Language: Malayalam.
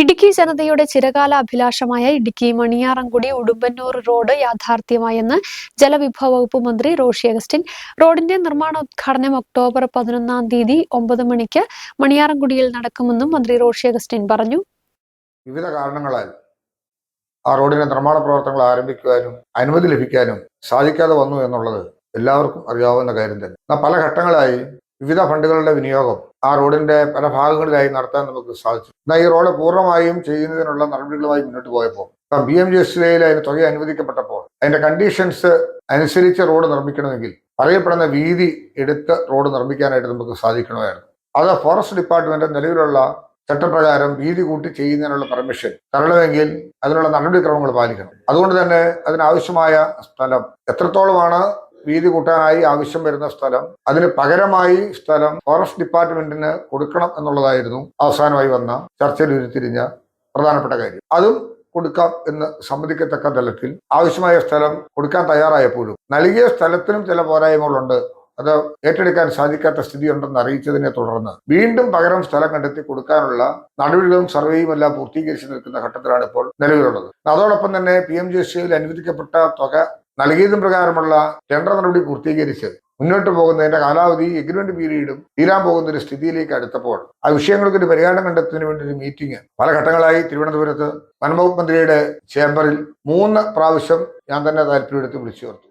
ഇടുക്കി ജനതയുടെ ചിരകാല അഭിലാഷമായ ഇടുക്കി മണിയാറംകുടി ഉടുമ്പന്നൂർ റോഡ് യാഥാർത്ഥ്യമായെന്ന് ജലവിഭവ വകുപ്പ് മന്ത്രി റോഷി അഗസ്റ്റിൻ. റോഡിന്റെ നിർമ്മാണോദ്ഘാടനം ഒക്ടോബർ പതിനൊന്നാം തീയതി ഒമ്പത് മണിക്ക് മണിയാറംകുടിയിൽ നടക്കുമെന്നും മന്ത്രി റോഷി അഗസ്റ്റിൻ പറഞ്ഞു. വിവിധ കാരണങ്ങളാൽ ആ റോഡിന്റെ നിർമ്മാണ പ്രവർത്തനങ്ങൾ ആരംഭിക്കുവാനും അനുമതി ലഭിക്കാനും സാധിക്കാതെ വന്നു എന്നുള്ളത് എല്ലാവർക്കും അറിയാവുന്ന കാര്യം തന്നെ. പല ഘട്ടങ്ങളായി വിവിധ ഫണ്ടുകളുടെ വിനിയോഗം ആ റോഡിന്റെ പല ഭാഗങ്ങളിലായി നടത്താൻ നമുക്ക് സാധിച്ചു. എന്നാൽ ഈ റോഡ് പൂർണമായും ചെയ്യുന്നതിനുള്ള നടപടികളുമായി മുന്നോട്ട് പോയപ്പോൾ ബി എം ജി എസ് ഐയിൽ അതിന് തുക അനുവദിക്കപ്പെട്ടപ്പോൾ അതിന്റെ കണ്ടീഷൻസ് അനുസരിച്ച് റോഡ് നിർമ്മിക്കണമെങ്കിൽ പറയപ്പെടുന്ന വീതി എടുത്ത് റോഡ് നിർമ്മിക്കാനായിട്ട് നമുക്ക് സാധിക്കണമായിരുന്നു. അത് ഫോറസ്റ്റ് ഡിപ്പാർട്ട്മെന്റ് നിലവിലുള്ള ചട്ടപ്രകാരം വീതി കൂട്ടി ചെയ്യുന്നതിനുള്ള പെർമിഷൻ തരണമെങ്കിൽ അതിനുള്ള നടപടിക്രമങ്ങൾ പാലിക്കണം. അതുകൊണ്ട് തന്നെ അതിനാവശ്യമായ സ്ഥലം എത്രത്തോളമാണ് വീതി കൂട്ടാനായി ആവശ്യം വരുന്ന സ്ഥലം അതിന് പകരമായി സ്ഥലം ഫോറസ്റ്റ് ഡിപ്പാർട്ട്മെന്റിന് കൊടുക്കണം എന്നുള്ളതായിരുന്നു അവസാനമായി വന്ന ചർച്ചയിൽ ഉരുത്തിരിഞ്ഞ പ്രധാനപ്പെട്ട കാര്യം. അതും കൊടുക്കാം എന്ന് സമ്മതിക്കത്തക്ക തലത്തിൽ ആവശ്യമായ സ്ഥലം കൊടുക്കാൻ തയ്യാറായപ്പോഴും നൽകിയ സ്ഥലത്തിനും ചില പോരായ്മകളുണ്ട്. അത് ഏറ്റെടുക്കാൻ സാധിക്കാത്ത സ്ഥിതിയുണ്ടെന്ന് അറിയിച്ചതിനെ തുടർന്ന് വീണ്ടും പകരം സ്ഥലം കണ്ടെത്തി കൊടുക്കാനുള്ള നടപടികളും സർവേയും എല്ലാം പൂർത്തീകരിച്ച് നിൽക്കുന്ന ഘട്ടത്തിലാണ് ഇപ്പോൾ നിലവിലുള്ളത്. അതോടൊപ്പം തന്നെ പി എം ജി സിയിൽ അനുവദിക്കപ്പെട്ട തുക നൽകിയതും പ്രകാരമുള്ള ടെൻഡർ നടപടി പൂർത്തീകരിച്ച് മുന്നോട്ട് പോകുന്നതിന്റെ കാലാവധി എഗ്രിമെന്റ് പീരീഡും തീരാൻ പോകുന്ന ഒരു സ്ഥിതിയിലേക്ക് അടുത്തപ്പോൾ ആ വിഷയങ്ങൾക്ക് ഒരു പരിഹാരം കണ്ടെത്തുന്നതിന് വേണ്ടി ഒരു മീറ്റിംഗ് പല ഘട്ടങ്ങളായി തിരുവനന്തപുരത്ത് വനംവകുപ്പ് മന്ത്രിയുടെ ചേംബറിൽ മൂന്ന് പ്രാവശ്യം ഞാൻ തന്നെ താല്പര്യമെടുത്ത് വിളിച്ചു ചേർത്തു